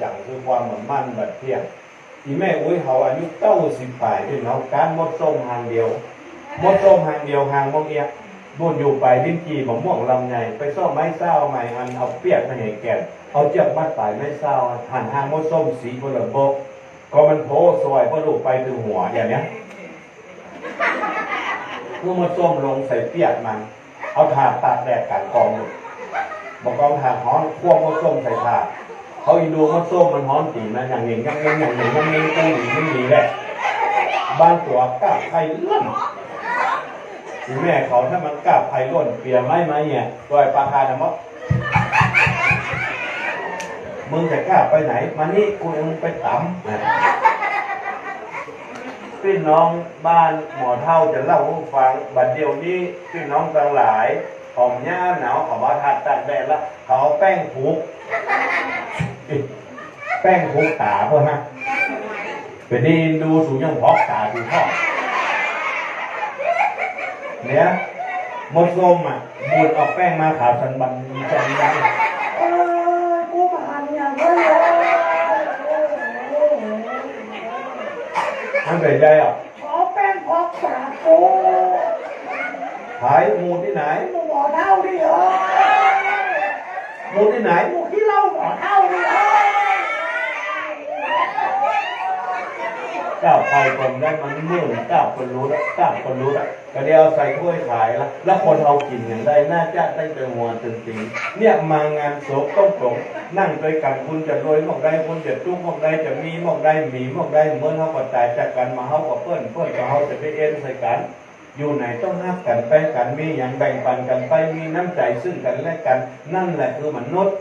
จังคือความหมือนมั่นแบบเที่ยงอีแม่อุ้ยเขาอายุเก้าสิบปลายพี่น้องการมดส้มหางเดียวมดส้มหางเดียวหางมองเอียกบุญอยู่ไปลิ้นจีมะม่วงลำไยไปซ่อมไม้เศร้าใหม่อันเอาเปียกมาให้แก่เอาเจือกมัดปลายไม้เศร้าหันหางมดส้มสีบนระบบก็มันโผล่ซอยพอลูกไปถึงหัวอย่างเนี้ยเมื่อมาส้มลงใส่เปียกมัน เอาถาดตากแดดกันกองอยู่บอกกองถาดฮ้อนควงมาส้มใส่ถาด เขาอีดูมาส้มมันฮ้อนตีมันอย่างหนึ่งอย่างหนึ่งอย่างหนึ่งมันมีต้องหนีมันมีแหละบ้านตัวกล้าไผ่ล้นทีแม่เขาถ้ามันกล้าไผ่ล้นเปลี่ยนไม้ไหมเนี่ยโดยปลาคานะมะมึงจะกล้าไปไหนมานี่กูเองไปตำพี่น้องบ้านหมอเท่าจะเล่าให้ฟังบัดเดียวนี้พี่น้องทั้งหลาย หอมหญ้าหนาวเขอมาทัดตัดแดดแล้วเขาเอแป้งผูกแป้งผูกตาเพื่อฮะเป็นดีดูสูงยังพอกตาดูพ่อเนี่ยมดส้มอะบูดออกแป้งมาขาวสันบันจันยันกูผ่านอย่างนั้นเลยมันเป็นใจอะขอแป้งพอกสากู ขายหมูที่ไหนมึงหมอเท่าดิเหรอหมูที่ไหนมึงที่เล่าหมอเท่าดิเหรอเจ้าไทยคนได้มันเมื่อเจ้าคนรู้แล้วเจ้าคนรู้แล้วก็เดียวใส่ถ้วยขายแล้วแล้วคนเอากินอย่างได้น่าจะได้ไปหัวตึงติงเนี่ยมางานศพต้องตรงนั่งด้วยกันคุณจะรวยหมอกได้คุณจะจุ้งหมอกได้จะมีหมอกได้หมีหมอกได้เหมื่อนเขาก็จ่ายจากกันมาเขาก็เพื่อนเพื่อนก็เขาจะไปเอ็นใส่กัน อยู่ไหนต้องฮักกันไปกันมีอย่างแบ่งปันกันไปมีน้ำใจซึ่งกันและกันนั่นแหละคือมนุษย์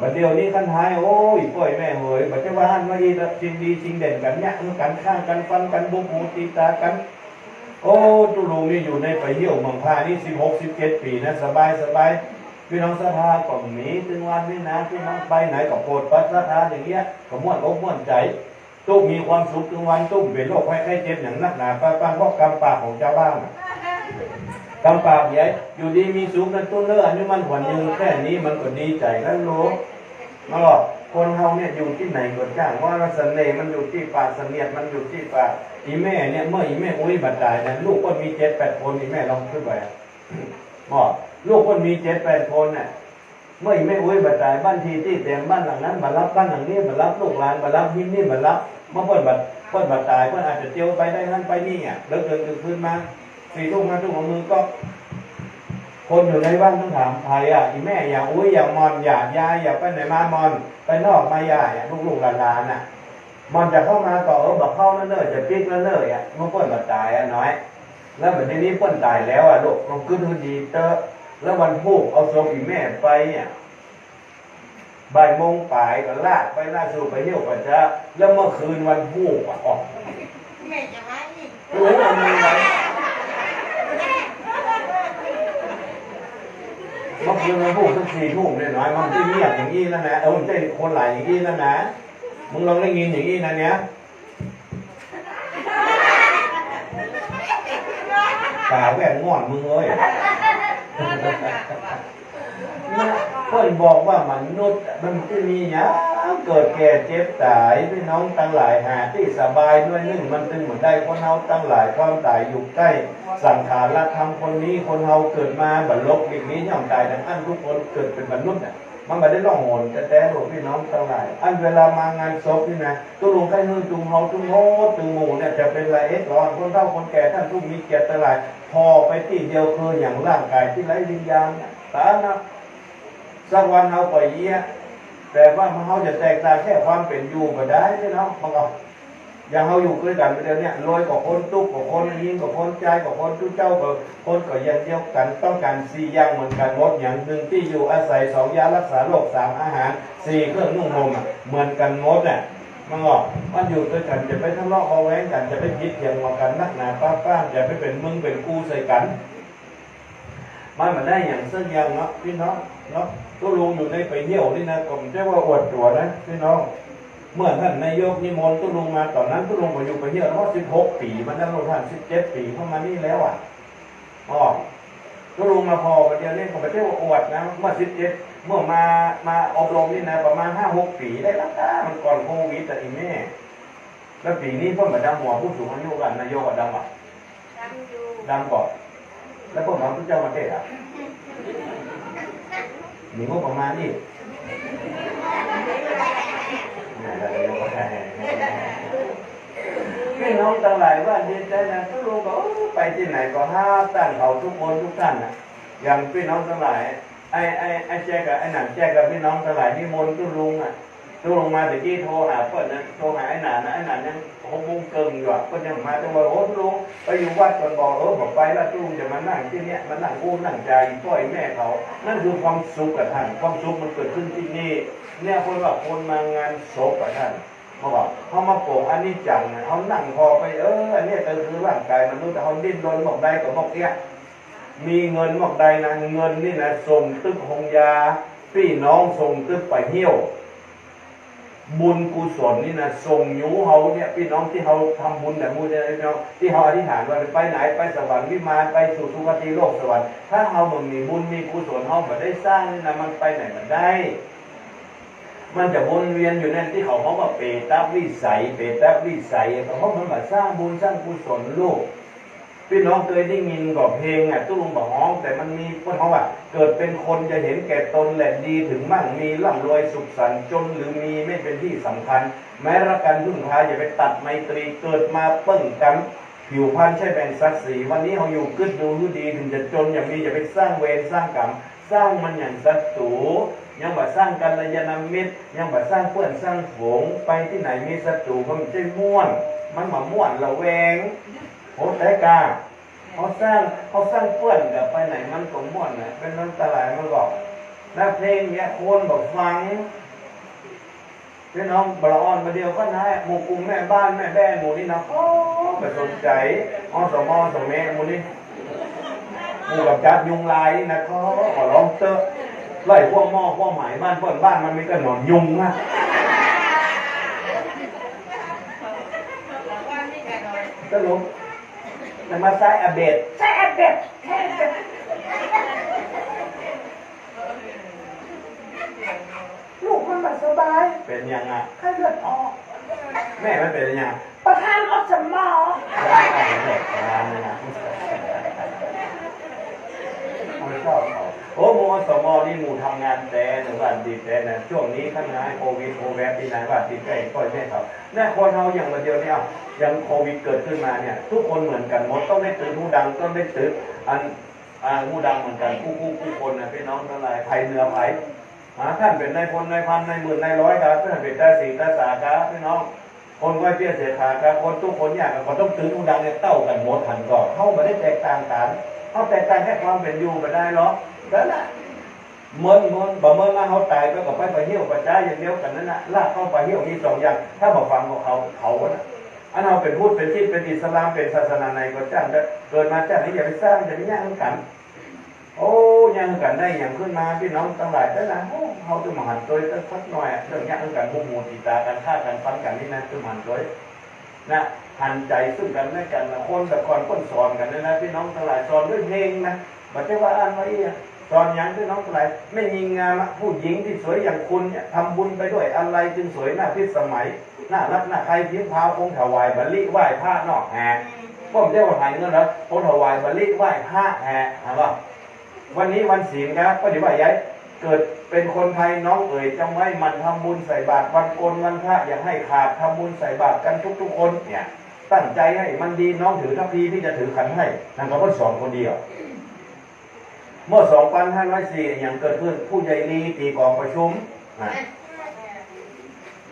บัดเดียวนี้ขั้นท้ายโอ้ยป่วยแม่เฮ้ยบัดเจ้าว่าหันมาดีจริงดีจริงเด่นกันเนี่ยกันข้างกันฟันกันบุกหูตีตากัน โอ้ตุลุงนี่อยู่ในไปเยี่ยวเมืองพานี่สิบหกสิบเจ็ดปีนะสบายสบายพี่น้องศรัทธาก็มีถึงวันนี้นะพี่น้องไปไหนก็โปรดปัดศรัทธาอย่างเงี้ยก็ม่วนอกม่วนใจ ตุ้มมีความสุขถึงวันตุ้มเป็นโรคไข้ไข้เจ็บอย่างนักหนาป้าป้าเพราะกรรมปากของเจ้าบ้านกำปากใหญ่อยู่ดีมีสูงกันต้นเลือดนี่มันหวนยืนแค่นี้มันก็ดีใจแล้วรู้มาหรอกคนเฮาเนี่ยอยู่ที่ไหนก็จ้างว่าเสน่ห์มันอยู่ที่ป่าเสนียดมันอยู่ที่ป่าอีแม่เนี่ยเมื่ออีแม่อุ้ยบัดดายเนี่ยลูกคนมีเจ็ดแปดคนอีแม่ลองขึ้นไปอะบอกลูกคนมีเจ็ดแปดคนเนี่ยเมื่ออีแม่อุ้ยบัดดายบ้านทีที่เต็มบ้านหลังนั้นบัดรับบ้านหลังนี้บัดรับลูกหลานบัดรับหินนี่บัดรับ เมื่อเพิ่นบัดเพิ่นบัดตายเพิ่นอาจจะเจียวไปได้นั่นไปนี่อะเลิกเดินตื่นขึ้นมาสี่ทุ่มห้าทุ่มของมือก็ คนอยู่ในบ้านต้องถามใครอะอีแม่อย่าอุ้ยอย่ามอนอย่ายายอย่าไปไหนมามอนไปนอกมาย่าอย่าลูกๆหลานๆน่ะมอนจะเข้ามาต่อเออบอกเข้านั่นเนอจะปิ๊กนั่นเนอะอะเมื่อเปิ้นมาตายอะน้อย แล้วแบบนี้เปิ้นตายแล้วอะลูกมันขึ้นทุนดีเตอแล้ววันพูกเอาศพอีแม่ไปเนี่ย บ่ายโมงป่ายก็ลากไปลากสู่ไปเที่ยวปัจจะแล้วเมื่อคืนวันพูกอะออกแม่จะมาอีกโอ้ยมันมีไหมเมื่อคืนมันพูดสักสี่ทุ่มเนี่ยน้อยมันที่เงียบอย่างนี้แล้วนะเออมันจะคนหลายอย่างนี้แล้วนะมึงลองได้ยินอย่างนี้นะเนี้ยตาแหวนง่อนมึงเอ้ย เนี่ยเพื่อนบอกว่ามนุษย์มันที่มีเนี้ยเกิดแก่เจ็บตายพี่น้องตั้งหลายหาที่สบายด้วยนึ่งมันตึงเหมือนได้คนเฮาตั้งหลายความตายอยู่ใกล้สังขารละทำคนนี้คนเฮาเกิดมาบรรลกอีกนี้ย่อมตายดังอันทุกคนเกิดเป็นมนุษย์น่ะมันไม่ได้ล่องหนแต่แต่หลวงพี่น้องทั้งหลายอันเวลามางานศพนี่นะตุลุงใกล้ฮือจุงเฮาจุงโฮจุงหมู่เนี่ยจะเป็นละเอ็ดร้อนคนเฒ่าคนแก่ท่านทุกมีเกียรติทั้งหลายพอไปที่เดียวคืออย่างร่างกายที่ไร้วิญญาณน่ะตานะ สักวันเฮาไปเยี่ยแต่ว่ามันเฮาจะแตกต่างแค่ความเป็นอยู่ก็ได้พี่น้องมันก็อย่างเราอยู่ด้วยกันไปเดียวเนี่ยรวยกว่าคนตุกกว่าคนยิงกว่าคนใจกว่าคนทุกเจ้ากับคนก็ยังเดียวกันต้องการสี่อย่างเหมือนกันหมดอย่างหนึ่งที่อยู่อาศัยสองยารักษาโรคสามอาหารสี่เครื่องนุ่งห่มเหมือนกันหมดอะมันก็มันอยู่ด้วยกันจะไปทะเลาะเบาแวงกันจะไปคิดอย่างว่ากันนักหนาป้าป้าจะไปเป็นมึงเป็นกูใส่กันมันมาได้อย่างเส้นยางเนาะพี่น้อง เนาะก็ลงอยู่ในไปเที่ยวนี่นะก็ไม่ใช่ว่าอวดตัวนะพี่น้องเมื่อท่านนายกนิมนต์ตุลงมาตอนนั้นตุลงมาอยู่ไปเยอะเพราะสิบหกปีมันนั่งรถท่านสิบเจ็ดปีเข้ามานี่แล้วอะอ๋อตุลงมาพอประเดี๋ยวนี้ผมไม่ใช่ว่าอวดนะเมื่อสิบเจ็ดเมื่อมามาอบรมนี่นะประมาณห้าหกปีได้แล้วจ้ามันก่อนโควิดแต่อีแม่แล้วปีนี้เพิ่นมาดำหัวผู้สูงอายุกันนายกก็ดำอะทำอยู่ดำก่อนแล้วเพิ่นมาผู้เจ้ามาเทศอะ มีงบประมาณนี่พี่น้องทั้งหลายว่าดีใจนะทุกลุงก็ไปที่ไหนก็ห้าตั้งเขาทุกคนทุกท่านนะอย่างพี่น้องทั้งหลายไอ้ไอ้ไอ้แจ๊กกับไอ้หนันแจ๊กกับพี่น้องทั้งหลายที่มนต์ทุลุงอะตู้ลงมาตะกี้โทรหาเพื่อนนะโทรหาไอ้หนานนะไอ้หนานยัง หกโมงเกินอยู่อะเพื่อนยังมาจังว่าโอ้ลุงไปอยู่วัดก่อนบอกเออบอกไปแล้วตู้จะมานั่งที่เนี้ยมานั่งกู้นั่งใจพ่อยแม่เขา นั่นคือความสุขกับท่านความสุขมันเกิดขึ้นที่นี่ เนี่ยคนว่าคนมางานศพกับท่านเขาบอกเขามาโปะอันนี้จังนะเขานั่งพอไปเอออันนี้ก็คือร่างกายมนุษย์แต่เขาดิ้นรนบอกใดก็บอกเนี้ยมีเงินบอกใดนะเงินนี่นะส่งตึกหงยาพี่น้องส่งตึกไปเที่ยว บุญกุศลนี่นะส่งยูเขาเนี่ยพี่น้องที่เขาทำบุญเนี่ยบุญเนี่ยพี่น้องที่เขาอธิษฐานว่าไปไหนไปสวรรค์วิมานไปสู่สุคติโลกสวรรค์ถ้าเขามึงมีบุญมีกุศลเขาแบบได้สร้างนี่นะมันไปไหนมันได้ มันจะวนเวียนอยู่นั่นที่เขาเขาว่าเปตับวิสัยเปตับวิสัยเขาเขาเหมือนแบบสร้างบุญสร้างกุศลโลก พี่น้องเคยได้ยินกับเพลงอะตุ้ลุงบอกฮ้องแต่มันมีคนเขาว่าเกิดเป็นคนจะเห็นแก่ตนแหละดีถึงมั่งมีร่ำรวยสุขสันต์จนหรือมีไม่เป็นที่สำคัญ แม้รักกันพึ่งพาอย่าไปตัดไมตรีเกิดมาเปิ้งกันผิวพรรณใช่แบ่งสักสีวันนี้เขาอยู่กึดดูดูดีถึงจะจนอย่ามีอย่าไปสร้างเวรสร้างกรรมสร้างมันอย่างสัตสูยังบ่สร้างกัลยาณมิตร ยังบ่สร้างเพื่อนสร้างฝูงไปที่ไหนมีศัตรูก็มันใช่ม่วน มันมาม่วนระแวง โหแต่กาเขาสร้างเขาสร้างเพื่อนกับไปไหนมันสมม่วนนะเป็นน้ำตาไหลมันบอกแล้วเพลงเนี้ยคนบอกฟังพี่น้องบลออนมาเดียวก็นายหมู่กลุ่มแม่บ้านแม่แบ่หมู่นี่นะเขาไปสนใจอสมอสมเมหมู่นี่หมู่กับจับยุงลายนี่นะเขาขอร้องเตอะไล่พวกหม้อพวกหมายบ้านเพื่อนบ้านมันมีกระหนอนยุงนะบอกว่าไม่กันเลยก็ลง แต่มาใช้อาเบดแซ่บเด็ดแซ่บเด็ดลูกมันแบบสบายเป็นยังไงไข้เลือดออก แม่ไม่เป็นยังไงประธานอสมอได้ได้ได้ได้ไม่ชอบเขา โอ้โมสมอนี่หมู่ทำงานแต่หนึ่งวันดีแต่นะช่วงนี้ข้างในโควิดโควิดที่ไหนว่าติดใกล้ก็ใช่เขาแน่คนเราอย่างมาเดียวเนี่ยยังโควิดเกิดขึ้นมาเนี่ย ทุกคนเหมือนกันหมดต้องได้ตื่นหูดังต้องได้ตื่นอันอ่าหูดังเหมือนกันคู่คู่คู่คนนะพี่น้องทั้งหลายภัยเนื้อภัยหาท่านเป็นนายพลนายพันนายหมื่นนายร้อยครับท่านเป็นตาสีตาสาครับพี่น้องคนไหวเปี้ยเสียขาครับคนทุกคนอยากกับคนต้องตื่นหูดังเนี่ยเต้ากันหมดหันก่อนเข้ามาได้แตกต่างกัน เขาแตกต่งแค่ความเป็นอยู่ไม่ได้หรอกนั่นแหละเมินเมินบ่เมินมาเขาตายก็กับไปไปเหี่ยวไปจ้าอย่างเดียวกันนั่นนะลากเข้าไปเหี่ยวมีสองอย่าง ถ้าบอกฟังของเขาเขาอะนะอันเราเป็นพุทธเป็นทิศเป็นอิสลามเป็นศาสนาในก็จ้างเกิดมาจ้างนี้อย่าไปสร้างอย่าไปย่างกัน โอ้ย่างกันได้อย่างขึ้นมาพี่น้องทั้งหลายแต่ละโอ้เขาต้องมาหันตัวตั้งสักหน่อยเรื่องย่างกันมุมมูตีตากันฆ่ากันฟันกันนี่นะต้องหันตัว นะหันใจซึ่งกันและกันนะคนแต่ก่อนคนสอนกันนะนะพี่น้องทั้งหลายสอนด้วยเพลงนะบัจเจว่าอ่านไว้อะสอนย่างพี่น้องทั้งหลายไม่มีงามผู้หญิงที่สวยอย่างคุณเนี่ยทำบุญไปด้วยอะไรจึงสวยหน้าพิสมัยหน่ารักหน่าใครพิมพ์พาวคงถวายบัลลิไหว้พระนอกแห่ผมเจ้าว่าหายเงินแล้วคงถวายบัลลิไหว้พระแห่ถามว่าวันนี้วันศีลครับก็เดี๋ยวว่าย้ายเกิด เป็นคนไทยน้องเอ๋ยจำไว้มันทำบุญใส่บาตรวันโกนวันพระอย่าให้ขาดทำบุญใส่บาตรกันทุกๆคนเนี่ย ตั้งใจให้มันดีน้องถือทัพพีที่จะถือขันให้นั่นก็พ่อสอนคนเดียว เมื่อ 2,504อย่างเกิดขึ้นผู้ใหญ่ลีตีกองประชุมอะ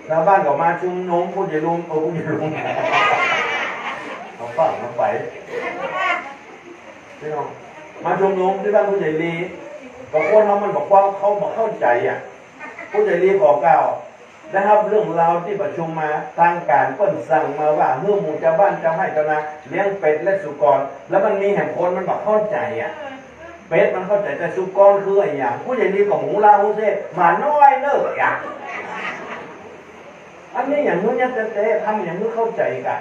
ชาวบ้านก็มาชุมนุมผู้ใหญ่ลุงโอ้ผู้ใหญ่ลุงเขาฟังเขาไปพี่น้องมาชุมนุมที่บ้านผู้ใหญ่ลี ก็คนเขามันบอกว่าเขาบอกเข้าใจอะผู้ใหญ่ลีขอกล่านะครับเรื่องราวที่ประชุมมาทางการเปิ้นสั่งมาว่าเมื่อหมู่เจ้าบ้านจ้าให้เจ้านาเลี้ยงเป็ดและสุกร แล้วมันมีแห่งคนมันบอกเข้าใจอะเป็ดมันเข้าใจแต่สุกรคืออะไรอย่างผู้ใหญ่ดีกับหมูลาหูเซ่มาน้อยเนอะอย่างอันนี้อย่างนู้นเนี่ยเต้ทำอย่างนู้นเข้าใจกัน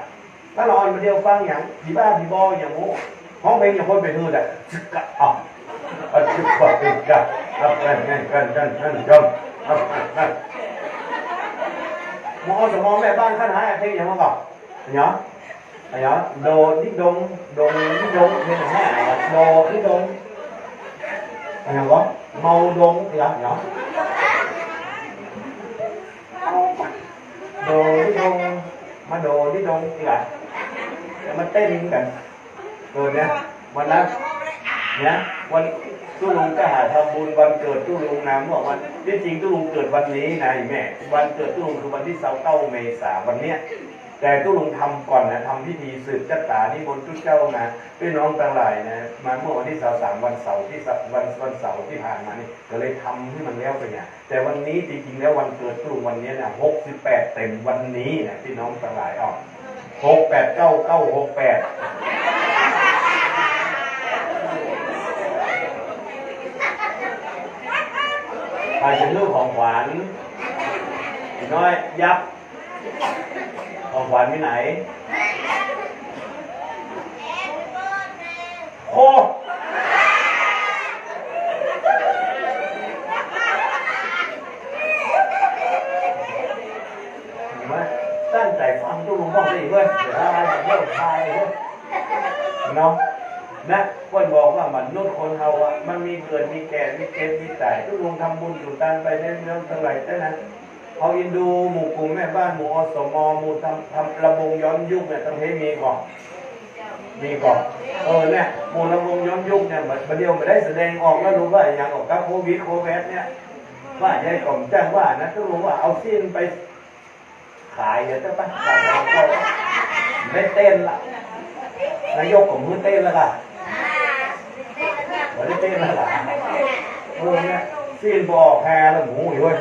ถ้าเราอ่อนมาเดียวฟังอย่างผีบ้าผีบออย่างงูห้องเพลงอย่างคนไปทื่อแต่จึกกะอะ อะจึกกะจึกกะอับกันกันกันกันกันมอับกันกันมอสมอแม่บ้านขั้นหายเพลงยังมาก่อนเนาะเนาะโดนิดงดงนิดงเพลงห้าโดนิดงอะไรวะเมาดงเนาะเนาะโดนิดงมาโดนิดงเนาะมาเต้นกันโดนเนี่ยวันนั้น นี่ยวันตู้ลุงก็หาทำบุญวันเกิดตู้ลุงนะบอกวันที่จริงตู้ลุงเกิดวันนี้นะแม่ วันเกิดตู้ลุงคือวันที่เสาเก้าเมษาวันเนี้ยแต่ตู้ลุงทำก่อนนะทำพิธีสืบจัตตานิมนต์ทุกเจ้านะพี่น้องต่างหลายนะมาเมื่อวันที่เสาสามวันเสาร์ที่สะวันวันเสาร์ที่ผ่านมานี่ก็เลยทำให้มันแล้วไปเนี่ยแต่วันนี้จริงๆแล้ววันเกิดตู้ลุงวันเนี้ยนะหกสิบแปดเต็มวันนี้นะพี่น้องต่างหลายออกหกแปดเก้าเก้าหกแปด ใครเป็นลูกของขวัญน้อยยับ ของขวัญที่ไหน โคตั้งใจฟังตู้ลุงบ้างสิเพื่อนเดี๋ยวอะไรจะเลิกทายเพื่อนเนาะ นะคนบอกว่ามันนุษย์คนเฮาอะมันมีเกิดมีแก่มีเก็บมีตายทุกลงทำบุญอยู่ตันไปเรื่อยๆทั้งหลายแต่นั้นเอาอินดูหมู่กลุ่มแม่บ้านหมู่อสมหมู่ทำทำระบงย้อนยุคเนี่ยต้องให้มีก่อนมีก่อนเออเนี่ยหมู่ระบงย้อนยุคเนี่ยมันเดียวไม่ได้แสดงออกแล้วรู้ว่าอย่างออกกับโควิดโควิดเนี่ยว่าใหญ่กล่อมจ้งว่านะต้องว่าเอาสิ้นไปขายเดี๋ยวจะไปขายไม่เต้นละนายกของมือเต้นแล้วล่ะ วันนี้เป็นอะไรล่ะเออเนี่ยซีนบอกแพรแล้วหมูอยู่เว้ย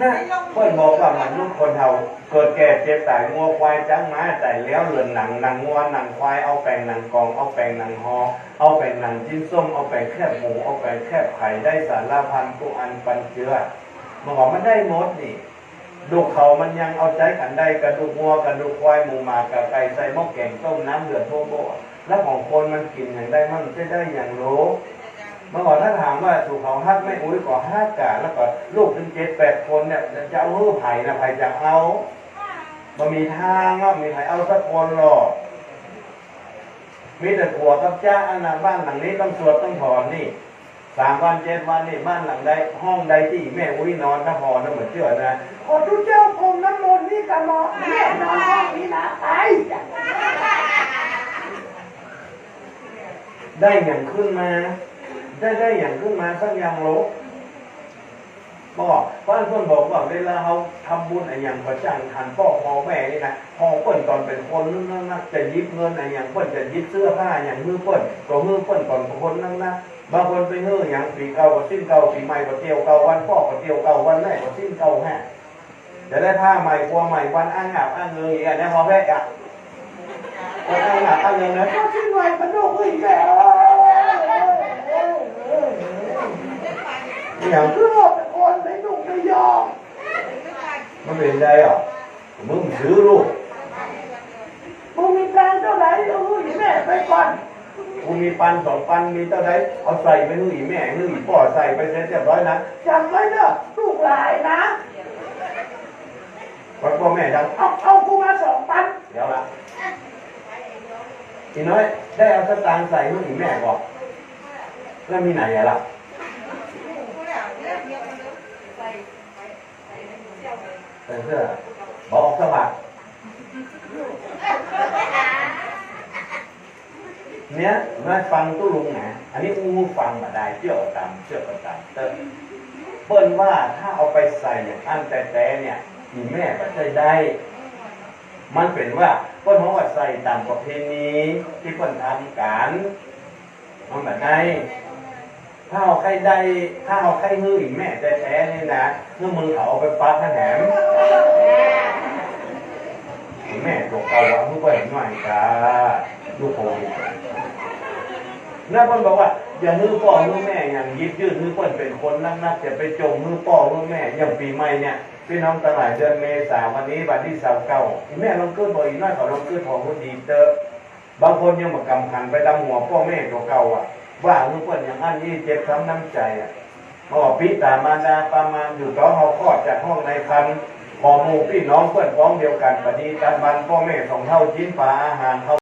นะเพื่อนบอกว่ามันลูกคนเฮาเกิดแก่เจ็บตายงัวควายจังหมาแต่แล้วเหลือนหนังหนังงัวหนังควายเอาแป้งหนังกองเอาแป้งหนังฮอเอาแป้งหนังจิ้นส้มเอาแป้งแคบหมูเอาแป้งแคบไข่ได้สารพันตุอันปันเชื้อมันบอกมันได้หมดนี่ดูเขามันยังเอาใจกันได้กระดูกงัวกระดูกควายหมูหมากระไก่ใส่หม้อแกงต้มน้ำเดือดโทั่วโบะ แล้วของคนมันกินอย่างได้มั่งจะได้อย่างรู้เมื่อก่อนถ้าถามว่าถูกเขาฮักไม่อุ้ยก่อฮักกะแล้วก็ลูกถึงเจ็ดแปดคนเนี่ยจะเอาลูกไผ่นะไผ่จะเอามันมีทางว่ามีไผ่เอาสักคนหรอกมีแต่ผัวกับจ้าอันนะบ้านหลังนี้ต้องสวดต้องถอนนี่สามวันเจ็ดวันนี่บ้านหลังใดห้องใดที่แม่อุ้ยนอนถ้าพอนะเหมือนเชื่อนะขอทุกเจ้าพรมน้ำมนต์นี่กันเนาะแม่นอนห้องนี้นะไป ได้อย่างขึ้นมา ได้ได้อย่างขึ้นมาสักอย่างลกบอกบ้านเพื่อนบอกว่าเวลาเขาทำบุญอะไรอย่างประจังทันพ่อพ่อแม่นี่นะพ่อเปิ้นตอนเป็นคนนั่นนั่ะจะยิบเงินอะไรอย่างเปิ้นจะยิบเสื้อผ้าอย่างมือเปิ้นก็มือเปิ้นก่อนคนนั่นนะบางคนไปเฮืออย่างปีเก่าก็สิ้นเก่าปีใหม่ก็เที่ยวเก่าวันพ่อก็เที่ยวเก่าวันแม่ก็สิ้นเก่าฮะจะได้ผ้าใหม่ครัวใหม่วันอ้างอาบอ้างเงยอย่างนี้พอแม่อะวันอ้างอาบอ้างเงยนะก็ที่หน่ วยมันดูอีกแล้วอย่างคือเราเป็นคนไม่ดุไม่ยอมมันเป็นไรอะมึงซื้อลูกมึงมีการเท่าไหร่เอาลูกแม่ไปก่อนกูมีปันสองปันมีเท่าไรเอาใส่ไปนู่นอีแม่นู่นอีพ่อใส่ไปเสร็จเรียบร้อยนะจำไว้เนอะลูกหลายนะพ่อพ่อแม่ดังเอาเอากูมาสองพันเดี๋ยวละ ทีน้อยได้เอาสตางค์ใส่นู่นอีแม่ก่อนแล้วมีไหนอะล่ะใส่เสื้อบอกสลักเนี้ยมาฟังตู้ลุงนะอันนี้อู้ฟังมาได้เชื่อตามเชื่อตามเติมเปิ้นว่าถ้าเอาไปใส่อย่างอันแต่แต่เนี่ยอีแม่ก็จะได้ มันเป็นว่าเปิ้นเขาว่าใส่ตามประเพณีที่เปิ้นทำกันมันแบบได้ถ้าเอาใครได้ถ้าเอาใครฮื้ออีแม่แต่แต่นี่นะเมื่อมึงเขาเอาไปปักขแหนมแม่ตัวเกาว่าเมื่อเปิ้นหน่อยกาลูกโควิดแล้วเปิ้นบอกว่าอย่าฮื้อพ่อฮื้อแม่อย่างยิบยืดฮื้อเปิ้นเป็นคนนักนักอย่าไปจมฮื้อพ่อฮื้อแม่อย่างปีใหม่เนี่ย พี่น้องตลาดเดือนเมษาวันนี้วันที่สาวเก้าอีแม่ลองเกิดบ่อยน้อยเขาลองเกิดทองคนดีเตอร์บางคนยังมากำพันไปดำหัวพ่อแม่ตัวเก่าอะ ว่าลูกเพื่อนอย่างนั้นนี่เจ็บช้ำน้ำใจอะมาบอกพี่ตามาดาประมาณอยู่ต่อเขาคลอดจากห้องในคันพอมูพี่น้องเพื่อนพ้องเดียวกันปฏิจันบันพ่อแม่สองเท่าชิ้นปลาอาหารเขา